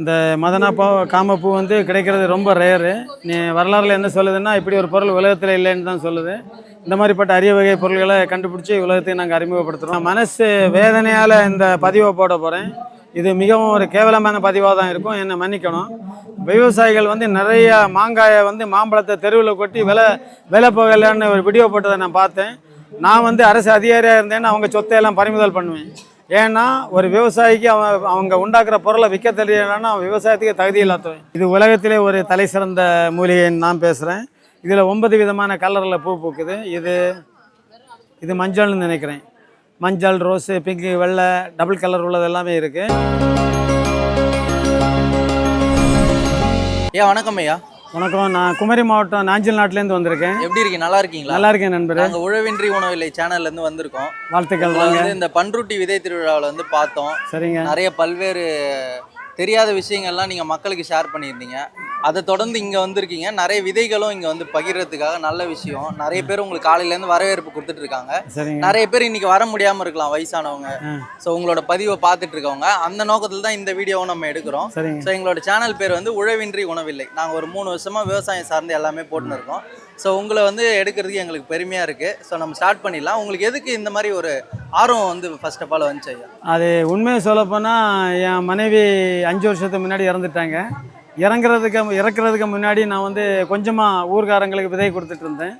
இந்த மதனாப்பா காமப்பூ வந்து கிடைக்கிறது ரொம்ப ரேரு நீ வரலாறுல என்ன சொல்லுதுன்னா இப்படி ஒரு பொருள் உலகத்தில் இல்லைன்னு தான் சொல்லுது. இந்த மாதிரிப்பட்ட அரிய வகை பொருள்களை கண்டுபிடிச்சி உலகத்தையும் நாங்கள் அறிமுகப்படுத்துகிறோம் மனசு வேதனையால் இந்த பதிவை போட போகிறேன் இது மிகவும் ஒரு கேவலமான பதிவாக தான் இருக்கும். என்னை மன்னிக்கணும். விவசாயிகள் வந்து நிறைய மாங்காயை வந்து மாம்பழத்தை தெருவில் கொட்டி விலை விலை போகலைன்னு ஒரு வீடியோ போட்டதை நான் பார்த்தேன். நான் வந்து அரசு அதிகாரியாக இருந்தேன்னு அவங்க சொத்தையெல்லாம் பறிமுதல் பண்ணுவேன். ஏன்னா ஒரு விவசாயிக்கு அவன் அவங்க உண்டாக்குற பொருளை விற்க தெரியலன்னா அவன் விவசாயத்துக்கு தகுதி இல்லாதவன். இது உலகத்திலே ஒரு தலை சிறந்த மூலிகைன்னு நான் பேசுகிறேன் இதில் ஒன்பது விதமான கலரில் பூ பூக்குது. இது இது மஞ்சள்னு நினைக்கிறேன். மஞ்சள் ரோஸு பிங்க்கு வெள்ளை டபுள் கலர் உள்ளது எல்லாமே இருக்குது ஐயா வணக்கம் ஐயா. வணக்கம். நான் குமரி மாவட்டம் நாஞ்சில் நாட்டிலேருந்து வந்திருக்கேன். எப்படி இருக்கீங்க? நல்லா இருக்கீங்களா? நல்லா இருக்கேன் நண்பரே. நாங்க உழவின்றி உணவில்லை சேனல்ல இருந்து வந்திருக்கோம். வாழ்த்துக்கள் வந்து இந்த பன்ருட்டி விதை திருவிழாவில் வந்து பார்த்தோம். சரிங்க. நிறைய பல்வேறு தெரியாத விஷயங்கள்லாம் நீங்க மக்களுக்கு ஷேர் பண்ணியிருந்தீங்க. அதை தொடர்ந்து இங்க வந்திருக்கீங்க. நிறைய விதைகளும் இங்க வந்து பகிர்றதுக்காக நல்ல விஷயம். நிறைய பேர் உங்களுக்கு காலையில இருந்து வரவேற்பு கொடுத்துட்டு இருக்காங்க. நிறைய பேர் இன்னைக்கு வர முடியாம இருக்கலாம் வயசானவங்க. ஸோ உங்களோட பதிவை பார்த்துட்டு இருக்கவங்க. அந்த நோக்கத்தில் தான் இந்த வீடியோவை நம்ம எடுக்கிறோம். ஸோ எங்களோட சேனல் பேர் வந்து உழவின்றி உணவில்லை. நாங்கள் ஒரு மூணு வருஷமா விவசாயம் சார்ந்து எல்லாமே போட்டுன்னு இருக்கோம். ஸோ உங்களை வந்து எடுக்கிறதுக்கு எங்களுக்கு பெருமையாக இருக்குது ஸோ நம்ம ஸ்டார்ட் பண்ணிடலாம். உங்களுக்கு எதுக்கு இந்த மாதிரி ஒரு ஆர்வம் வந்து ஃபர்ஸ்ட் ஆஃப் ஆல் வந்துச்சு ஐயா? அது உண்மையை சொல்லப்போனால் என் மனைவி அஞ்சு வருஷத்துக்கு முன்னாடி இறந்துட்டாங்க. இறங்குறதுக்கு இறக்குறதுக்கு முன்னாடி நான் வந்து கொஞ்சமாக ஊர்காரங்களுக்கு விதை கொடுத்துட்டு இருந்தேன்.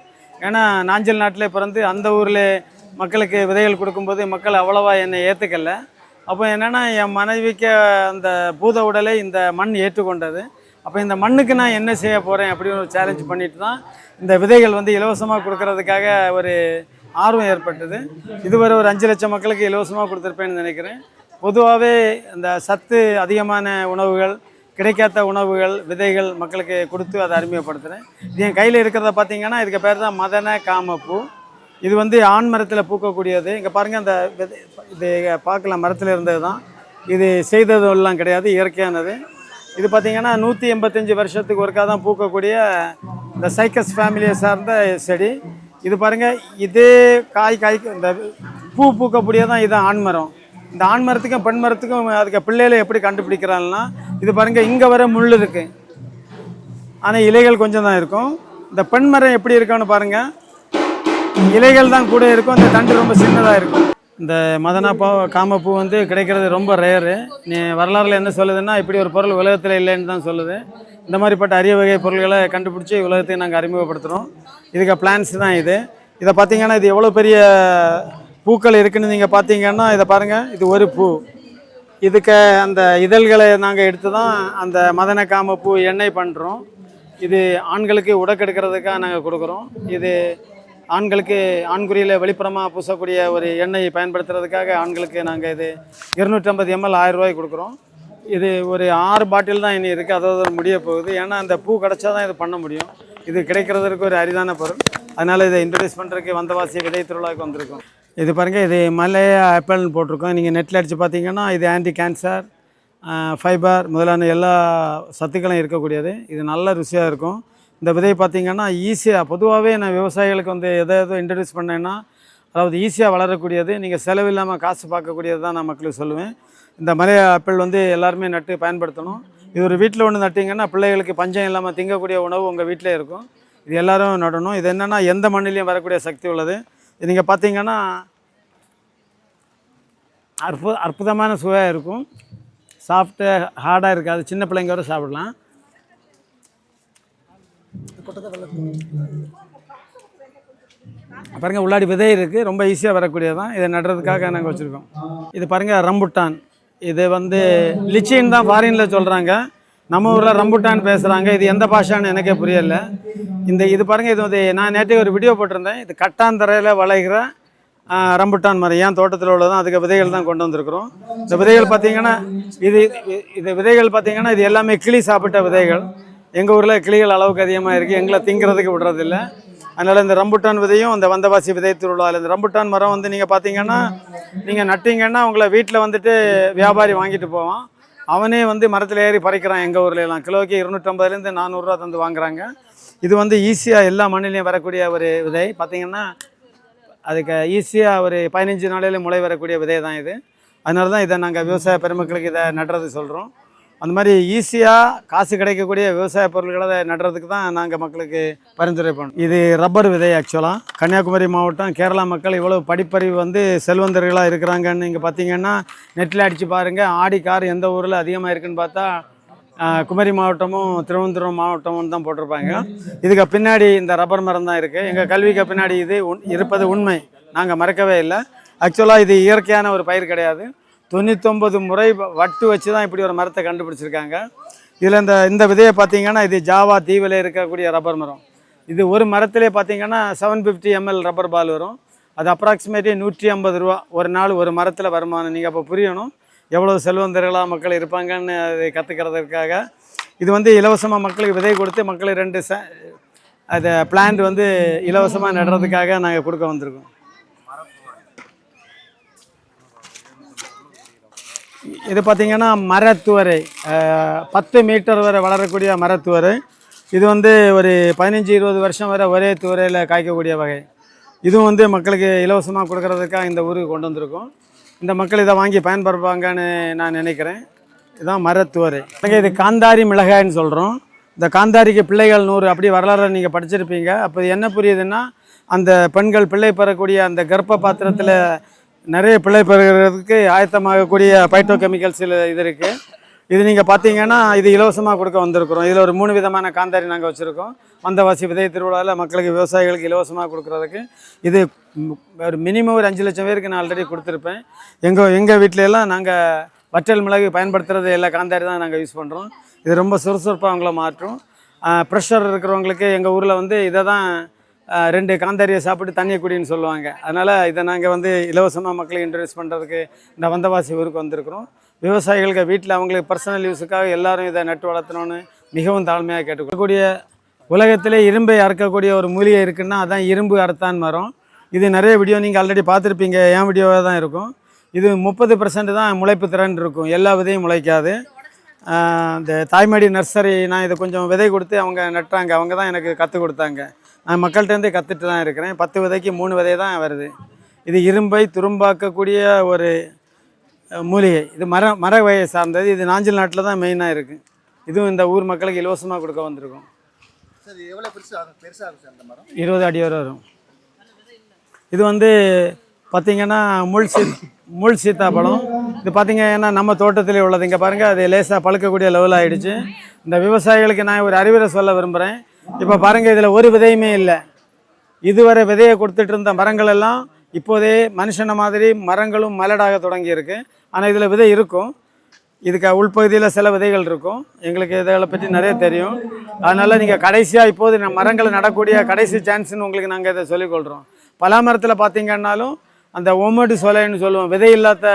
ஏன்னா நாஞ்சல் நாட்டிலே பிறந்து அந்த ஊரில் மக்களுக்கு விதைகள் கொடுக்கும்போது மக்கள் அவ்வளோவா என்னை ஏற்றுக்கல அப்போ என்னென்னா என் மனைவிக்கு அந்த பூத உடலை இந்த மண் ஏற்றுக்கொண்டது. அப்போ இந்த மண்ணுக்கு நான் என்ன செய்ய போகிறேன் அப்படின்னு ஒரு சேலஞ்ச் பண்ணிட்டு தான் இந்த விதைகள் வந்து இலவசமாக கொடுக்கறதுக்காக ஒரு ஆர்வம் ஏற்பட்டது. இதுவரை ஒரு அஞ்சு லட்சம் மக்களுக்கு இலவசமாக கொடுத்துருப்பேன்னு நினைக்கிறேன். பொதுவாகவே இந்த சத்து அதிகமான உணவுகள் கிடைக்காத உணவுகள் விதைகள் மக்களுக்கு கொடுத்து அதை அறிமுகப்படுத்துகிறேன் இது என் கையில் இருக்கிறத பார்த்தீங்கன்னா இதுக்கு பேர் தான் மதன காமப்பூ. இது வந்து ஆண் மரத்தில் பூக்கக்கூடியது. இங்கே பாருங்கள் அந்த விதை இது பார்க்கலாம் மரத்தில் இருந்தது தான். இது செய்ததெல்லாம் கிடையாது இயற்கையானது. இது பார்த்தீங்கன்னா நூற்றி எண்பத்தஞ்சு வருஷத்துக்கு ஒருக்கா தான் பூக்கக்கூடிய இந்த சைக்கஸ் ஃபேமிலியை சார்ந்த செடி. இது பாருங்கள் இதே காய் காய் இந்த பூ பூக்கக்கூடியதான் இது ஆண் மரம். இந்த ஆண் மரத்துக்கும் பெண் மரத்துக்கும் அதுக்கு பிள்ளைகளை எப்படி கண்டுபிடிக்கிறாங்கன்னா இது பாருங்கள் இங்கே வர முள் இருக்குது ஆனால் இலைகள் கொஞ்சம் தான் இருக்கும். இந்த பெண் மரம் எப்படி இருக்குன்னு பாருங்கள் இலைகள் தான் கூட இருக்கும் அந்த தண்டு ரொம்ப சின்னதாக இருக்கும். இந்த மதனாப்பூ காமப்பூ வந்து கிடைக்கிறது ரொம்ப ரேரு நீ வரலாறுல என்ன சொல்லுதுன்னா இப்படி ஒரு பொருள் உலகத்தில் இல்லைன்னு தான் சொல்லுது. இந்த மாதிரிப்பட்ட அரிய வகை பொருள்களை கண்டுபிடிச்சி உலகத்தையும் நாங்கள் அறிமுகப்படுத்துகிறோம் இதுக்கு பிளான்ஸ் தான் இது. இதை பார்த்தீங்கன்னா இது எவ்வளோ பெரிய பூக்கள் இருக்குன்னு நீங்கள் பார்த்தீங்கன்னா இதை பாருங்கள் இது ஒரு பூ. இதுக்கு அந்த இதழ்களை நாங்கள் எடுத்து தான் அந்த மதனக்காம பூ எண்ணெய் பண்ணுறோம் இது ஆண்களுக்கு உடக்கெடுக்கிறதுக்காக நாங்கள் கொடுக்குறோம். இது ஆண்களுக்கு ஆண்குறியில் வெளிப்புறமாக பூசக்கூடிய ஒரு எண்ணெய் பயன்படுத்துறதுக்காக ஆண்களுக்கு நாங்கள் இது இருநூற்றம்பது எம்எல் ஆயிரம் ரூபாய் கொடுக்குறோம். இது ஒரு ஆறு பாட்டில் தான் இனி இருக்குது அதோட முடிய போகுது. ஏன்னா அந்த பூ கிடச்சா தான் இது பண்ண முடியும். இது கிடைக்கிறதுக்கு ஒரு அரிதான பொருள். அதனால் இதை இன்ட்ரடியூஸ் பண்ணுறதுக்கு வந்தவாசி விதை திருவிழாவுக்கு வந்திருக்கோம். இது பாருங்கள் இது மலைய ஆப்பிள்னு போட்டிருக்கோம். நீங்கள் நெட்டில் அடித்து பார்த்தீங்கன்னா இது ஆன்டி கேன்சர் ஃபைபர் முதலான எல்லா சத்துக்களும் இருக்கக்கூடியது. இது நல்ல ருசியாக இருக்கும். இந்த விதை பார்த்திங்கன்னா ஈஸியாக பொதுவாகவே நான் விவசாயிகளுக்கு வந்து எதை எதோ இன்ட்ரடியூஸ் பண்ணேன்னா அதாவது ஈஸியாக வளரக்கூடியது நீங்கள் செலவில்லாமல் காசு பார்க்கக்கூடியது தான் நான் மக்களுக்கு சொல்லுவேன். இந்த மலைய ஆப்பிள் வந்து எல்லாருமே நட்டு பயன்படுத்தணும். இது ஒரு வீட்டில் ஒன்று நட்டிங்கன்னா பிள்ளைகளுக்கு பஞ்சம் இல்லாமல் திங்கக்கூடிய உணவு உங்கள் வீட்டிலே இருக்கும். இது எல்லோரும் நடணும். இது என்னென்னா எந்த மண்ணிலையும் வரக்கூடிய சக்தி உள்ளது. நீங்கள் பார்த்தீங்கன்னா அற்புத அற்புதமான சுவையாக இருக்கும். சாஃப்ட்டு ஹார்டாக இருக்காது. சின்ன பிள்ளைங்க வரை சாப்பிடலாம். பாருங்கள் உள்ளாடி விதை இருக்குது ரொம்ப ஈஸியாக வரக்கூடியது தான் இதை நடுறதுக்காக நாங்கள் வச்சுருக்கோம். இது பாருங்கள் ரம்புட்டான். இது வந்து லிச்சின்னு தான் ஃபாரினில் சொல்கிறாங்க நம்ம ஊரில் ரம்புட்டான் பேசுகிறாங்க இது எந்த பாஷான்னு எனக்கே புரியல. இந்த இது பாருங்கள் இது வந்து நான் நேற்று ஒரு வீடியோ போட்டிருந்தேன். இது கட்டாந்தரையில் வளைகிற ரம்புட்டான் மரம் ஏன் தோட்டத்தில் உள்ளதான் அதுக்கு விதைகள் தான் கொண்டு வந்திருக்கிறோம். இந்த விதைகள் பார்த்திங்கன்னா இது இது- விதைகள் பார்த்திங்கன்னா இது எல்லாமே கிளி சாப்பிட்ட விதைகள். எங்கள் ஊரில் கிளிகள் அளவுக்கு அதிகமாக இருக்குது எங்களை திங்கிறதுக்கு விடுறதில்ல. அதனால் இந்த ரம்புட்டான் விதையும் இந்த வந்தவாசி விதை திருவிழாவில் இந்த ரம்புட்டான் மரம் வந்து நீங்கள் பார்த்தீங்கன்னா நீங்கள் நட்டிங்கன்னா உங்களை வீட்டில் வந்துட்டு வியாபாரி வாங்கிட்டு போவான். அவனே வந்து மரத்தில் ஏறி பறிக்கிறான் எங்கள் ஊர்ல எல்லாம். கிலோக்கு இருநூற்றம்பதுலேருந்து நானூறுரூவா தந்து வாங்குறாங்க. இது வந்து ஈஸியாக எல்லா மண்ணிலையும் வரக்கூடிய ஒரு விதை. பார்த்திங்கன்னா அதுக்கு ஈஸியாக ஒரு பதினஞ்சு நாளையில் முளை வரக்கூடிய விதை தான் இது. அதனால தான் இதை நாங்கள் விவசாய பெருமக்களுக்கு இதை நடுறது சொல்கிறோம் அந்த மாதிரி ஈஸியாக காசு கிடைக்கக்கூடிய விவசாய பொருட்களை நடுறதுக்கு தான் நாங்கள் மக்களுக்கு பரிந்துரை பண்ணோம். இது ரப்பர் விதை ஆக்சுவலாக கன்னியாகுமரி மாவட்டம் கேரளா மக்கள் இவ்வளோ படிப்பறிவு வந்து செல்வந்தர்களாக இருக்கிறாங்கன்னு நீங்கள் பார்த்தீங்கன்னா நெட்டில் அடித்து பாருங்கள் ஆடி கார் எந்த ஊரில் அதிகமாக இருக்குன்னு பார்த்தா குமரி மாவட்டமும் திருவனந்தபுரம் மாவட்டமும் தான் போட்டிருப்பாங்க. இதுக்கு பின்னாடி இந்த ரப்பர் மரம் தான் இருக்குது எங்கள் கல்விக்கு பின்னாடி இது உண் இருப்பது உண்மை. நாங்கள் மறக்கவே இல்லை. ஆக்சுவலாக இது இயற்கையான ஒரு பயிர் கிடையாது. தொண்ணூத்தொம்பது முறை வ- வட்டு வச்சு தான் இப்படி ஒரு மரத்தை கண்டுபிடிச்சிருக்காங்க. இதில் இந்த இந்த விதையை பார்த்தீங்கன்னா இது ஜாவா தீவில் இருக்கக்கூடிய ரப்பர் மரம். இது ஒரு மரத்திலே பார்த்தீங்கன்னா செவன் ஃபிஃப்டி எம்எல் ரப்பர் பால் வரும். அது அப்ராக்சிமேட்லி நூற்றி ஐம்பது ரூபா. ஒரு நாள் ஒரு மரத்தில் வருமானம். நீங்கள் அப்போ புரியணும் எவ்வளோ செல்வந்தர்களாக மக்கள் இருப்பாங்கன்னு அதை கற்றுக்கிறதுக்காக இது வந்து இலவசமாக மக்களுக்கு விதை கொடுத்து மக்கள் ரெண்டு ச அதை பிளான்ட் வந்து இலவசமாக நடுறதுக்காக நாங்கள் கொடுக்க வந்திருக்கோம். இது பார்த்தீங்கன்னா மரத்துவரை பத்து மீட்டர் வரை வளரக்கூடிய மரத்துவரை. இது வந்து ஒரு பதினஞ்சு இருபது வருஷம் வரை ஒரே துவரையில் காய்க்கக்கூடிய வகை. இதுவும் வந்து மக்களுக்கு இலவசமாக கொடுக்கறதுக்காக இந்த ஊருக்கு கொண்டு வந்திருக்கோம். இந்த மக்கள் இதை வாங்கி பயன்படுப்பாங்கன்னு நான் நினைக்கிறேன். இதுதான் மரத்துவரை. இது காந்தாரி மிளகாய்ன்னு சொல்கிறோம் இந்த காந்தாரிக்கு பிள்ளைகள் நூறு அப்படி வரலாறு நீங்கள் படிச்சிருப்பீங்க. அப்போ என்ன புரியுதுன்னா அந்த பெண்கள் பிள்ளை பெறக்கூடிய அந்த கர்ப்ப பாத்திரத்தில் நிறைய பிள்ளை பெறுகிறதுக்கு ஆயத்தமாகக்கூடிய பைட்டோ கெமிக்கல்ஸ் இது இருக்குது இது நீங்கள் பார்த்தீங்கன்னா இது இலவசமாக கொடுக்க வந்திருக்கிறோம். இதில் ஒரு மூணு விதமான காந்தாரி நாங்கள் வச்சுருக்கோம். வந்தவாசி விதை திருவிழாவில் மக்களுக்கு விவசாயிகளுக்கு இலவசமாக கொடுக்குறதுக்கு. இது ஒரு மினிமம் ஒரு அஞ்சு லட்சம் பேருக்கு நான் ஆல்ரெடி கொடுத்துருப்பேன். எங்கள் எங்கள் வீட்டில எல்லாம் நாங்கள் வற்றல் மிளகு பயன்படுத்துகிறது எல்லா காந்தாரி தான் நாங்கள் யூஸ் பண்ணுறோம் இது ரொம்ப சுறுசுறுப்பாக அவங்கள மாற்றும். ப்ரெஷர் இருக்கிறவங்களுக்கு எங்கள் ஊரில் வந்து இதை தான் ரெண்டு காந்தாரியை சாப்பிட்டு தண்ணியை குடின்னு சொல்லுவாங்க. அதனால் இதை நாங்கள் வந்து இலவசமாக மக்களை இன்ட்ரடியூஸ் பண்ணுறதுக்கு இந்த வந்தவாசி ஊருக்கு வந்திருக்கிறோம். விவசாயிகளுக்கு வீட்டில் அவங்களுக்கு பர்சனல் யூஸுக்காக எல்லாரும் இதை நட்டு வளர்த்தணும்னு மிகவும் தாழ்மையாக கேட்டுக்கக்கூடிய உலகத்திலே இரும்பை அறுக்கக்கூடிய ஒரு மூலிகை இருக்குன்னா அதான் இரும்பு அறுத்தான் மரம். இது நிறைய வீடியோ நீங்கள் ஆல்ரெடி பார்த்துருப்பீங்க. என் வீடியோவாக தான் இருக்கும். இது முப்பது பர்சன்ட் தான் முளைப்பு திறன் இருக்கும். எல்லா விதையும் முளைக்காது. இந்த தாய்மடி நர்சரி நான் இதை கொஞ்சம் விதை கொடுத்து அவங்க நட்டாங்க அவங்க தான் எனக்கு கற்றுக் கொடுத்தாங்க. நான் மக்கள்கிட்டேருந்தே கற்றுட்டு தான் இருக்கிறேன். பத்து விதைக்கு மூணு விதை தான் வருது. இது இரும்பை துரும்பாக்கக்கூடிய ஒரு மூலிகை. இது மர மர வகையை சார்ந்தது. இது நாஞ்சில் நாட்டில் தான் மெயினாக இருக்குது இதுவும் இந்த ஊர் மக்களுக்கு இலவசமாக கொடுக்க வந்திருக்கோம். இருபது அடி வரை வரும். இது வந்து பார்த்தீங்கன்னா முள் சீ முள் சீத்தாப்பழம். இது பார்த்தீங்கன்னா நம்ம தோட்டத்திலே உள்ளது. இங்கே பாருங்கள் அது லேசாக பழுக்கக்கூடிய லெவல் ஆயிடுச்சு. இந்த விவசாயிகளுக்கு நான் ஒரு அறிவுரை சொல்ல விரும்புகிறேன் இப்போ பாருங்கள் இதில் ஒரு விதையுமே இல்லை. இதுவரை விதையை கொடுத்துட்டு இருந்த மரங்கள் எல்லாம் இப்போதே மனுஷன மாதிரி மரங்களும் மலடாக தொடங்கியிருக்கு ஆனால் இதில் விதை இருக்கும். இதுக்கு உள்பகுதியில் சில விதைகள் இருக்கும். எங்களுக்கு இதை பற்றி நிறைய தெரியும். அதனால் நீங்கள் கடைசியாக இப்போது மரங்களை நடக்கூடிய கடைசி சான்ஸ்னு உங்களுக்கு நாங்கள் இதை சொல்லிக்கொள்கிறோம் பலா மரத்தில் பார்த்தீங்கன்னாலும் அந்த ஒமடு சொலைன்னு சொல்லுவோம். விதை இல்லாத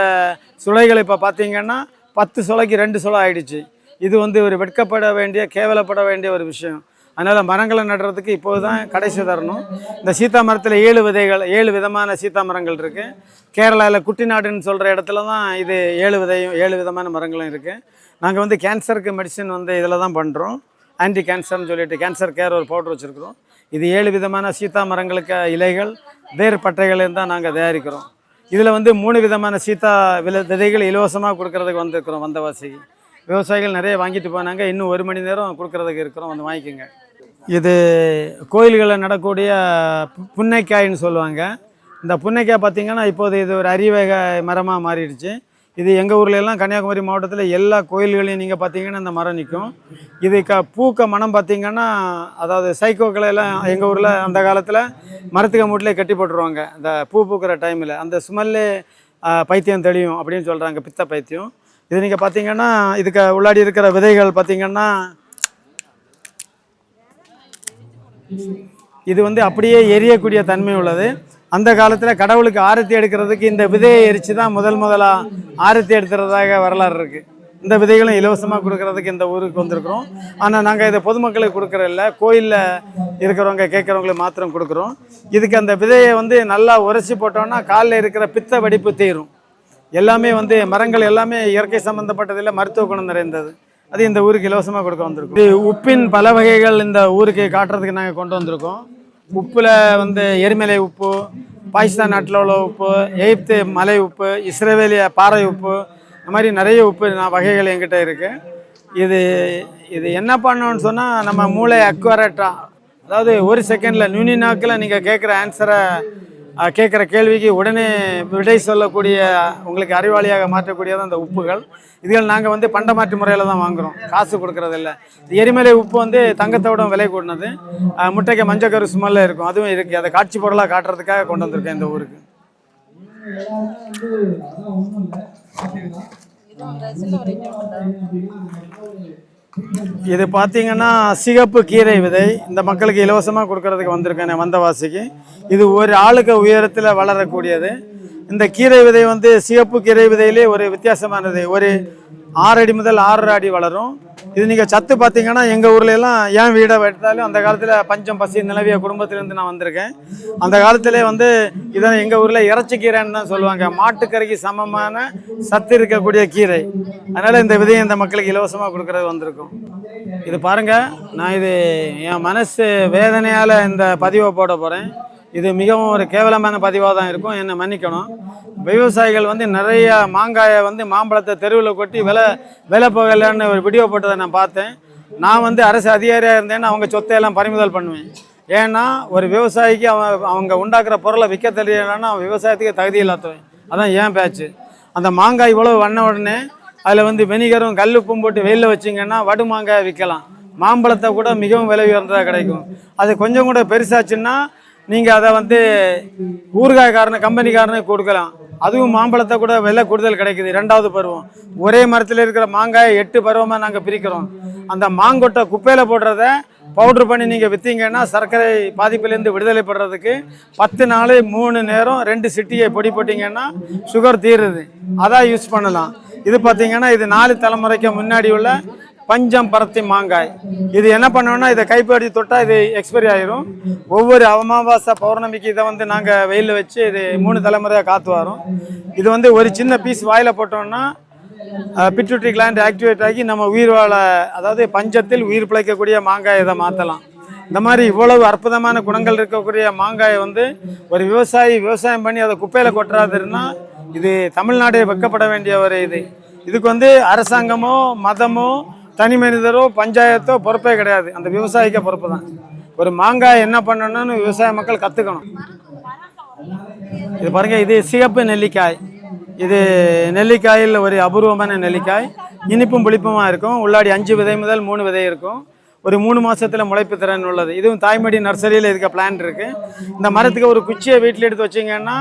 சுளைகள் இப்போ பார்த்தீங்கன்னா பத்து சுளைக்கு ரெண்டு சுளை ஆயிடுச்சு. இது வந்து ஒரு வெட்கப்பட வேண்டிய கேவலப்பட வேண்டிய ஒரு விஷயம். அதனால் மரங்களை நடுறதுக்கு இப்போது தான் கடைசி தரணும் இந்த சீத்தா மரத்தில் ஏழு விதைகள் ஏழு விதமான சீத்தா மரங்கள் இருக்குது கேரளாவில் குட்டிநாடுன்னு சொல்கிற இடத்துல தான் இது ஏழு விதையும் ஏழு விதமான மரங்களும் இருக்குது நாங்கள் வந்து கேன்சருக்கு மெடிசன் வந்து இதில் தான் பண்ணுறோம் ஆன்டி கேன்சர்னு சொல்லிட்டு கேன்சர் கேர் ஒரு பவுடர் வச்சுருக்குறோம். இது ஏழு விதமான சீத்தா மரங்களுக்கு இலைகள் வேர் பட்டைகளையும் தான் நாங்கள் தயாரிக்கிறோம். இதில் வந்து மூணு விதமான சீத்தா வில விதைகள் இலவசமாக கொடுக்கறதுக்கு வந்திருக்கிறோம் வந்தவாசிக்கு விவசாயிகள் நிறைய வாங்கிட்டு போனாங்க. இன்னும் ஒரு மணி நேரம் கொடுக்கறதுக்கு இருக்கிறோம். வந்து வாங்கிக்கோங்க. இது கோயில்களில் நடக்கூடிய புன்னைக்காய்னு சொல்லுவாங்க. இந்த புன்னைக்காய் பார்த்தீங்கன்னா இப்போது இது ஒரு அரிவகை மரமாக மாறிடுச்சு. இது எங்கள் ஊர்லெல்லாம் கன்னியாகுமரி மாவட்டத்தில் எல்லா கோயில்களையும் நீங்கள் பார்த்தீங்கன்னா இந்த மரம் நிற்கும் இது க பூக்க மனம் பார்த்தீங்கன்னா அதாவது சைக்கோக்களை எல்லாம் எங்கள் ஊரில் அந்த காலத்தில் மரத்துக்கு மூட்டிலே கட்டி போட்டுருவாங்க. இந்த பூ பூக்கிற டைமில் அந்த ஸ்மெல்லே பைத்தியம் தெளியும் அப்படின்னு சொல்கிறாங்க பித்த பைத்தியம். இது நீங்கள் பார்த்தீங்கன்னா இதுக்கு உள்ளாடி இருக்கிற விதைகள் பார்த்திங்கன்னா இது வந்து அப்படியே எரியக்கூடிய தன்மை உள்ளது. அந்த காலத்தில் கடவுளுக்கு ஆரத்தி எடுக்கிறதுக்கு இந்த விதையை எரித்து தான் முதல் முதலாக ஆரத்தி எடுத்துறதாக வரலாறு இருக்குது இந்த விதைகளும் இலவசமாக கொடுக்கறதுக்கு இந்த ஊருக்கு வந்திருக்கிறோம். ஆனால் நாங்கள் இதை பொதுமக்களுக்கு கொடுக்குறதில்ல கோயிலில் இருக்கிறவங்க கேட்குறவங்களுக்கு மாத்திரம் கொடுக்குறோம். இதுக்கு அந்த விதையை வந்து நல்லா உரைச்சி போட்டோம்னா காலில் இருக்கிற பித்த வெடிப்பு தீரும். எல்லாமே வந்து மரங்கள் எல்லாமே இயற்கை சம்மந்தப்பட்டதில் மருத்துவ குணம் நிறைந்தது. அது இந்த ஊருக்கு இலவசமாக கொடுக்க வந்திருக்கோம். இது உப்பின் பல வகைகள் இந்த ஊருக்கு காட்டுறதுக்கு நாங்கள் கொண்டு வந்திருக்கோம். உப்பில் வந்து எரிமலை உப்பு பாகிஸ்தான் நாட்டில் உள்ள உப்பு எகிப்து மலை உப்பு இஸ்ரேவேலிய பாறை உப்பு இந்த மாதிரி நிறைய உப்பு நான் வகைகள் என்கிட்ட இருக்குது இது இது என்ன பண்ணோன்னு சொன்னால் நம்ம மூளை அக்வரேட்டாக அதாவது ஒரு செகண்டில் நுனி நாக்கில் நீங்கள் கேட்குற ஆன்சரை கேட்குற கேள்விக்கு உடனே விடை சொல்லக்கூடிய உங்களுக்கு அறிவாளியாக மாற்றக்கூடியது அந்த உப்புகள். இதுகள் நாங்கள் வந்து பண்டமாற்று முறையில் தான் வாங்குகிறோம் காசு கொடுக்கறதில்ல. எரிமலை உப்பு வந்து தங்கத்தோட விலை கூடினது. அஹ், முட்டைக்கு மஞ்சக்கரு ஸ்மெல்ல இருக்கும். அதுவும் இருக்குது அதை காட்சி பொருளாக காட்டுறதுக்காக கொண்டு வந்திருக்கேன் இந்த ஊருக்கு. இது பார்த்தீங்கன்னா சிகப்பு கீரை விதை. இந்த மக்களுக்கு இலவசமாக கொடுக்கறதுக்கு வந்திருக்கேன் வந்தவாசிக்கு இது ஒரு ஆளுக்கு உயரத்தில் வளரக்கூடியது. இந்த கீரை விதை வந்து சிகப்பு கீரை விதையிலே ஒரு வித்தியாசமானது. ஒரு ஆறு அடி முதல் ஆறரை அடி வளரும். இது நீங்கள் சத்து பார்த்தீங்கன்னா எங்கள் ஊரில் எல்லாம் ஏன் வீடை எடுத்தாலும் அந்த காலத்தில் பஞ்சம் பசி நிலவிய குடும்பத்திலேருந்து நான் வந்திருக்கேன். அந்த காலத்திலே வந்து இதை எங்கள் ஊரில் இறைச்சி கீரைன்னு தான் சொல்லுவாங்க. மாட்டுக்கறிக்கு சமமான சத்து இருக்கக்கூடிய கீரை. அதனால் இந்த விதையை இந்த மக்களுக்கு இலவசமாக கொடுக்கறது வந்திருக்கும். இது பாருங்கள் நான் இது என் மனசு வேதனையால் இந்த பதிவை போட போகிறேன் இது மிகவும் ஒரு கேவலமான பதிவாக தான் இருக்கும். என்னை மன்னிக்கணும். விவசாயிகள் வந்து நிறைய மாங்காயை வந்து மாம்பழத்தை தெருவில் கொட்டி விலை விலை போகலைன்னு ஒரு வீடியோ போட்டதை நான் பார்த்தேன். நான் வந்து அரசு அதிகாரியாக இருந்தேன்னா அவங்க சொத்தையெல்லாம் பறிமுதல் பண்ணுவேன். ஏன்னா ஒரு விவசாயிக்கு அவன் அவங்க உண்டாக்குற பொருளை விற்க தெரியலன்னா அவன் விவசாயத்துக்கு தகுதி இல்லாதவன். அதான் ஏன் பேச்சு. அந்த மாங்காய் இவ்வளோ வண்ண உடனே அதில் வந்து வெனிகரும் கல்லுப்பும் போட்டு வெயிலில் வச்சிங்கன்னா வடு மாங்காய் விற்கலாம் மாம்பழத்தை கூட மிகவும் விலை உயர்ந்ததாக கிடைக்கும். அது கொஞ்சம் கூட பெருசாச்சுன்னா நீங்கள் அதை வந்து ஊறுகாய்க்காரன கம்பெனிக்காரனுக்கு கொடுக்கலாம். அதுவும் மாம்பழத்தை கூட விலை கூடுதல் கிடைக்குது. ரெண்டாவது பருவம். ஒரே மரத்தில் இருக்கிற மாங்காயை எட்டு பருவமாக நாங்கள் பிரிக்கிறோம். அந்த மாங்கொட்டை குப்பையில் போடுறத பவுட்ரு பண்ணி நீங்கள் விற்றீங்கன்னா சர்க்கரை பாதிப்பிலேருந்து விடுதலை படுறதுக்கு பத்து நாள் மூணு நேரம் ரெண்டு சிட்டியை பொடி போட்டிங்கன்னா சுகர் தீருது. அதான் யூஸ் பண்ணலாம். இது பார்த்தீங்கன்னா இது நாலு தலைமுறைக்கு முன்னாடி உள்ள பஞ்சம் பருத்தி மாங்காய். இது என்ன பண்ணோம்னா இதை கைப்படி தொட்டால் இது எக்ஸ்பைரி ஆயிரும். ஒவ்வொரு அமாவாசை பௌர்ணமிக்கு இதை வந்து நாங்கள் வெயிலில் வச்சு இது மூணு தலைமுறையாக காத்து வரோம். இது வந்து ஒரு சின்ன பீஸ் வாயில் போட்டோம்னா பிட்யூட்ரி கிளாண்ட் ஆக்டிவேட் ஆகி நம்ம உயிர் வாழ அதாவது பஞ்சத்தில் உயிர் பிழைக்கக்கூடிய மாங்காய் இதை மாற்றலாம் இந்த மாதிரி இவ்வளவு அற்புதமான குணங்கள் இருக்கக்கூடிய மாங்காயை வந்து ஒரு விவசாயி விவசாயம் பண்ணி அதை குப்பையில் கொட்டுறாதுன்னா இது தமிழ்நாடே வெக்கப்பட வேண்டிய ஒரு இது. இதுக்கு வந்து அரசாங்கமோ மதமோ தனி மனிதரோ பஞ்சாயத்தோ பொறுப்பே கிடையாது. அந்த விவசாயிக்க பொறுப்பு தான் ஒரு மாங்காய் என்ன பண்ணணும்னு விவசாய மக்கள் கற்றுக்கணும் இது பாருங்க இது சிகப்பு நெல்லிக்காய். இது நெல்லிக்காயில் ஒரு அபூர்வமான நெல்லிக்காய். இனிப்பும் புளிப்புமாக இருக்கும். உள்ளாடி அஞ்சு விதை முதல் மூணு விதை இருக்கும். ஒரு மூணு மாதத்தில் முளைப்பு திறன் உள்ளது. இதுவும் தாய்மடி நர்சரியில் இதுக்கு பிளான் இருக்குது இந்த மரத்துக்கு ஒரு குச்சியை வீட்டில் எடுத்து வச்சிங்கன்னா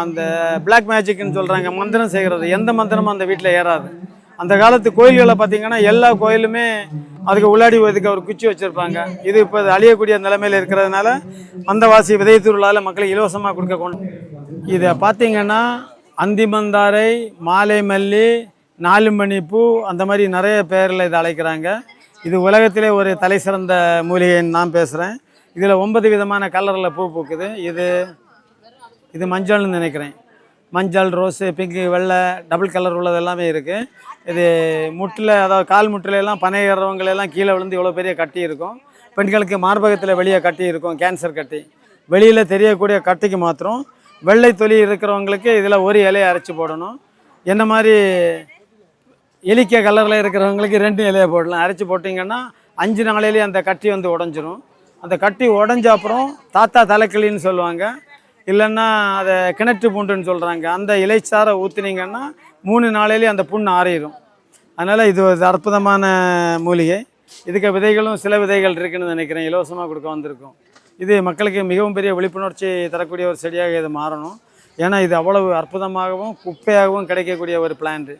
அந்த பிளாக் மேஜிக்னு சொல்கிறாங்க மந்திரம் செய்கிறது. எந்த மந்திரமும் அந்த வீட்டில் ஏறாது. அந்த காலத்து கோயில்களை பார்த்தீங்கன்னா எல்லா கோயிலுமே அதுக்கு உள்ளாடி இதுக்கு ஒரு குச்சி வச்சுருப்பாங்க. இது இப்போ அழியக்கூடிய நிலைமையில் இருக்கிறதுனால அந்தவாசி விதை திருவிழாவில் மக்களை இலவசமாக கொடுக்க கொண்டு இதை பார்த்தீங்கன்னா அந்திமந்தாரை மாலை மல்லி நாலு மணி பூ அந்த மாதிரி நிறைய பேரில் இதை அழைக்கிறாங்க. இது உலகத்திலே ஒரு தலை சிறந்த மூலிகைன்னு நான் பேசுகிறேன் இதில் ஒன்பது விதமான கலரில் பூ பூக்குது. இது இது மஞ்சள்னு நினைக்கிறேன். மஞ்சள் ரோஸு பிங்க்கு வெள்ளை டபுள் கலர் உள்ளது எல்லாமே இருக்குது இது முட்டில் அதாவது கால் முட்டிலெல்லாம் பனை ஏறுறவங்களெல்லாம் கீழே விழுந்து இவ்வளோ பெரிய கட்டி இருக்கும். பெண்களுக்கு மார்பகத்தில் வெளியே கட்டி இருக்கும் கேன்சர் கட்டி. வெளியில் தெரியக்கூடிய கட்டிக்கு மாத்திரம் வெள்ளை தொலி இருக்கிறவங்களுக்கு இதில் ஒரு இலையை அரைச்சி போடணும். என்ன மாதிரி எலிக்க கலரில் இருக்கிறவங்களுக்கு ரெண்டு இலையை போடலாம். அரைச்சி போட்டிங்கன்னா அஞ்சு நாளையிலேயே அந்த கட்டி வந்து உடஞ்சிரும். அந்த கட்டி உடஞ்ச அப்புறம் தாத்தா தலைக்கிளின்னு சொல்லுவாங்க. இல்லைன்னா அதை கிணற்று பூண்டுன்னு சொல்கிறாங்க அந்த இலைச்சாரை ஊற்றுனீங்கன்னா மூணு நாளையிலேயே அந்த புண் ஆறிடும். அதனால் இது ஒரு அற்புதமான மூலிகை. இதுக்கு விதைகளும் சில விதைகள் இருக்குன்னு நினைக்கிறேன். இலவசமாக கொடுக்க வந்திருக்கோம். இது மக்களுக்கு மிகவும் பெரிய விழிப்புணர்ச்சி தரக்கூடிய ஒரு செடியாக இது மாறணும். ஏன்னா இது அவ்வளவு அற்புதமாகவும் குப்பையாகவும் கிடைக்கக்கூடிய ஒரு பிளான்ட்டு